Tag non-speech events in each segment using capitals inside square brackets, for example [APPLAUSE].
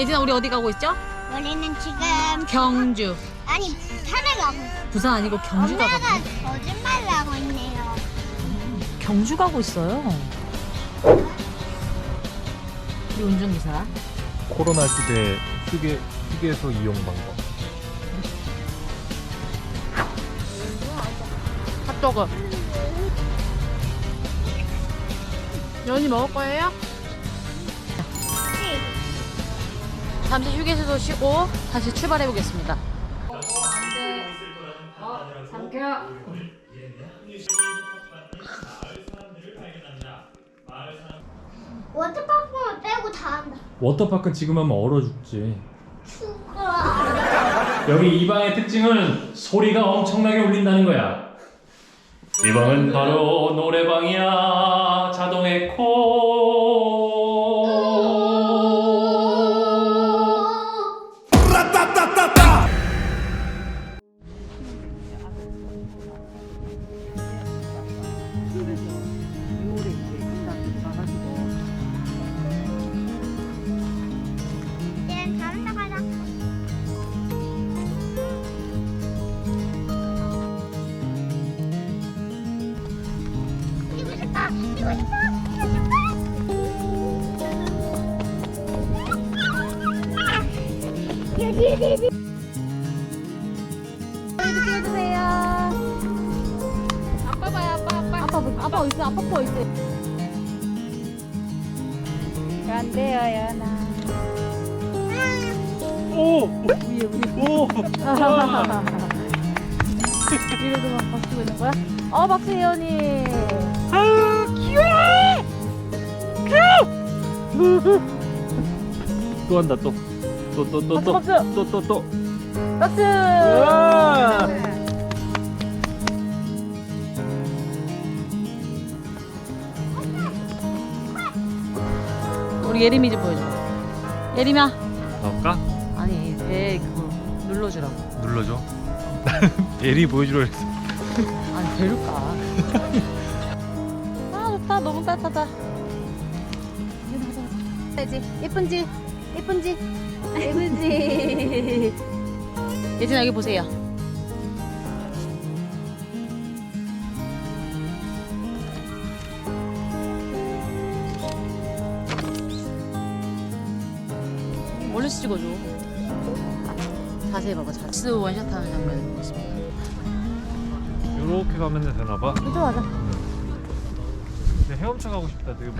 예진아 우리 어디 가고 있죠? 우리는 지금 경주. 아니 산에 가고 있어. 부산 아니고 경주 엄마가 가거든요. 거짓말을 하고 있네요. 경주 가고 있어요. 이 운전기사. 코로나 시대 휴게 휴게소 이용 방법. 핫도그. 연이 먹을 거예요? 잠시 휴게소도 쉬고 다시 출발해 보겠습니다. 워터파크만 빼고 다 한다. 워터파크 지금 하면 얼어 죽지. 추워. 여기 이 방의 특징은 소리가 엄청나게 울린다는 거야. 이 방은 바로 노래방이야. 자동 에코. 아빠, 뭐- 아빠 거 있어. 안 돼요, 연아. 오! 위에, 위에. 오! 이러고만 박수고 있는 거야? 어, 박수 예언이. 또 한다 또. 또 또또 또. 박수, 박수. 또 또 또. 박수! 으아! 우리 예림이 좀 보여줘. 예림아. 나올까? 아니, 배 그거 눌러주라고. 눌러줘. 예리 보여주려 했어. 아니, 배를 까. [LAUGHS] 아, 좋다. 너무 따뜻하다. 예지 예쁜지? 예쁜지? 예쁜지? 예진아, 여기 보세요. 멀리서 찍어줘. 자세히 봐봐. 자세 원샷 하는 장면을 보고 있습니다. 이렇게 가면 되나 봐. 이쪽 가자. 근데 헤엄쳐 가고 싶다. 되게. 음,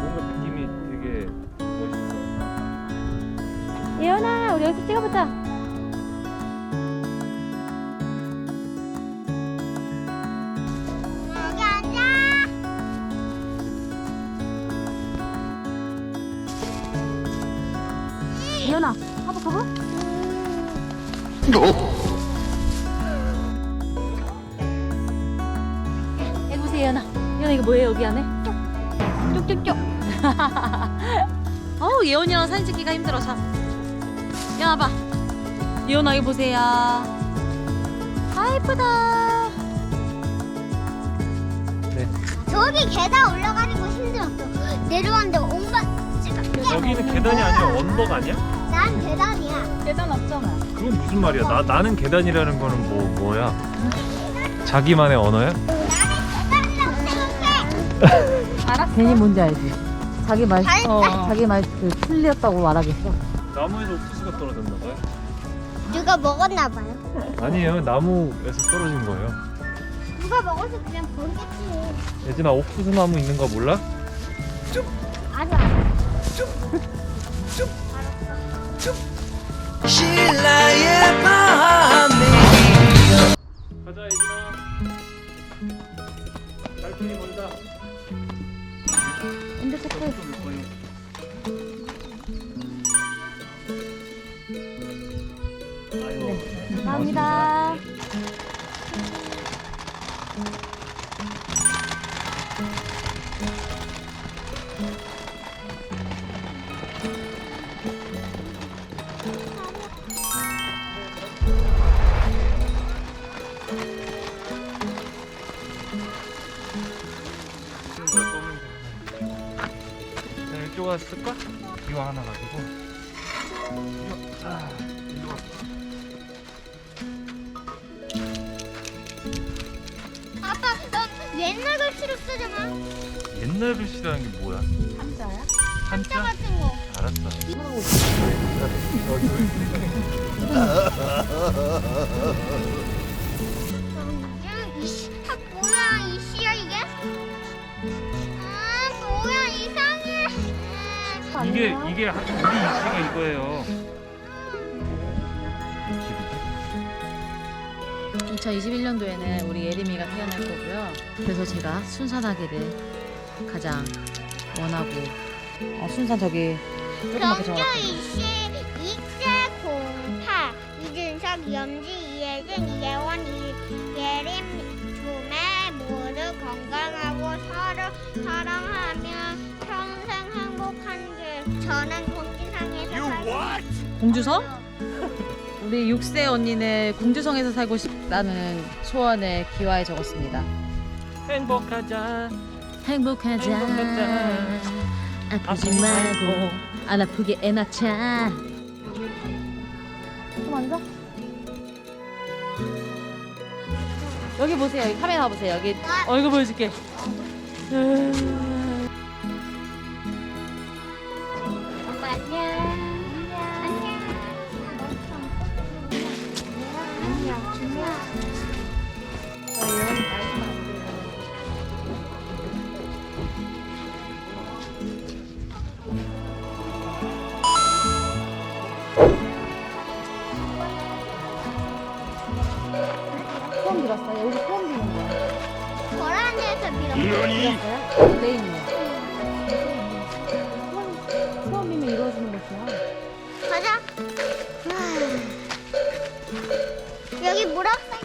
뭔가 느낌이 되게 멋있어. 예연아, 우리 여기서 찍어보자. 연아, 가봐, 가봐. 여기 보세요, 예연아. 예연아, 이거 뭐예요, 여기 안에? 쭉쭉쭉. [LAUGHS] 어우, 예원이랑 사진 찍기가 힘들어, 참. 예연아, 봐. 예원아, 여기 보세요. 아, 예쁘다. 저기 계단 올라가는 거 힘들었어. 내려왔는데 엄마 여기는 계단이 아니라 언덕 아니야? 난 계단이야. 계단 없잖아. 그건 무슨 말이야? 나 나는 계단이라는 거는 뭐 뭐야? 자기만의 언어야? 계단이라고 생각해. 알았어. 괜히 뭔지 알지? 자기 말. 어, 자기 말 그, 틀렸다고 말하겠어. 나무에서 옥수수가 떨어졌나 봐요. 누가 먹었나 봐요. 아니에요. 나무에서 떨어진 거예요. 누가 먹어서 그냥 버리겠지. 예진아 옥수수 나무 있는 거 몰라? 알아. 알 아. 가자 예진아. 달팽이 본다. 근데 체크. 아이고. 감사합니다. 가져왔을까? 이거 하나 가지고. 이거, 아, 이거. 아빠 너 옛날 글씨로 쓰잖아. 옛날 글씨라는 게 뭐야? 한자야? 한자? 같은 거. 알았어. 이게 이게 한- 우리 이씨가 이거예요. 집이. 2021년도에는 우리 예림이가 태어날 거고요. 그래서 제가 순산하기를 가장 원하고 어, 순산 저기 조그맣게 경주 적어놨고 이씨 이재 공파 이준석 염지 이혜진 이혜원 이 예림 주매 모두 건강하고 서로 사랑하며 저는 공지상에서 살고 공주성? 우리 6세 언니는 공주성에서 살고 싶다는 소원을 기와에 적었습니다. 행복하자. 행복하자. 행복하자. 아프지 말고 안 아프게 애 낳자. 좀 앉아. 여기 보세요. 여기 카메라 보세요. 여기 얼굴 보여줄게. 엄 여기 처음 듣는 거야. 거란에서 밀어 들었어요? 레인이요. 처음이면 이루어지는 것이야. 가자 여기 무락산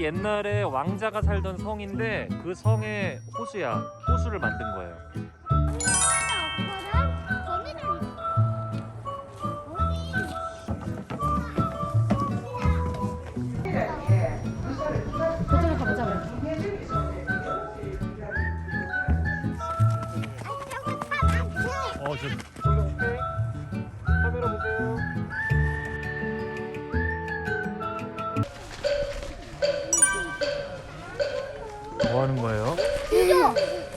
옛날에 왕자가 살던 성인데 그 성의 호수야. 호수를 만든 거예요.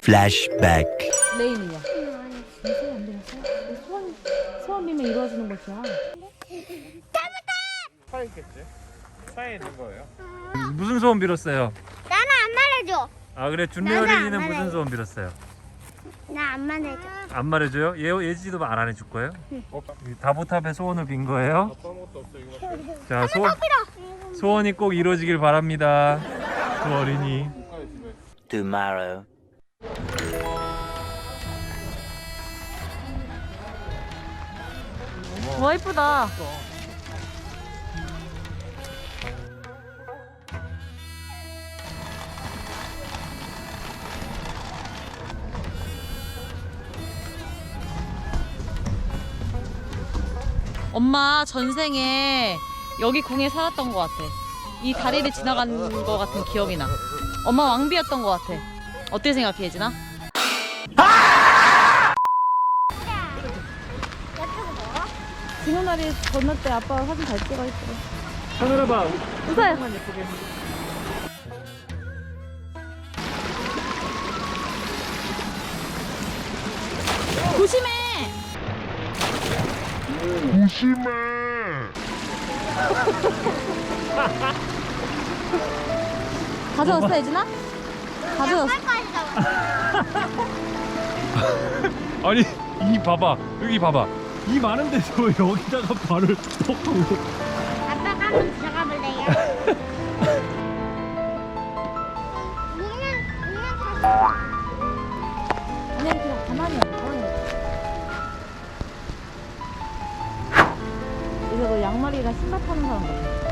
Flashback. 레인이요. 소원 안 들었어요? 소원, 소원이면 이루어지는 것이야. 차에 있겠지? 차에 있는 거예요. 무슨 소원 빌었어요? 나는 안 말해줘 아 그래 준례 나는 안 어린이는 무슨 말해요. 소원 빌었어요? 나 안 말해줘 안 말해줘요? 예 예지도 말안 해줄 거예요? 다보탑에 소원을 빈 거예요? 자 소원 소원이 꼭 이루어지길 바랍니다. 두 어린이. Tomorrow. 와 이쁘다. 엄마 전생에 여기 궁에 살았던 것 같아. 이 다리를 지나간 것 같은 기억이 나. 엄마 왕비였던 것 같아. 어떻게 생각해, 예진아? 진호날이 건널 때 아빠 사진 잘 찍어 있어. 카메라 봐. 웃어요. 조심해. 조심해. 가져왔어 예진아? 가져왔어. 잡아 [LAUGHS] 아니 이 봐봐 여기 봐봐 이 많은 데서 왜 [LAUGHS] 여기다가 발을 톡 하고 아빠가 한번 들어가 볼래요? [LAUGHS] 다시 그냥 그냥 가만히. 이제 너 양말이랑 신발 파는 사람 같아.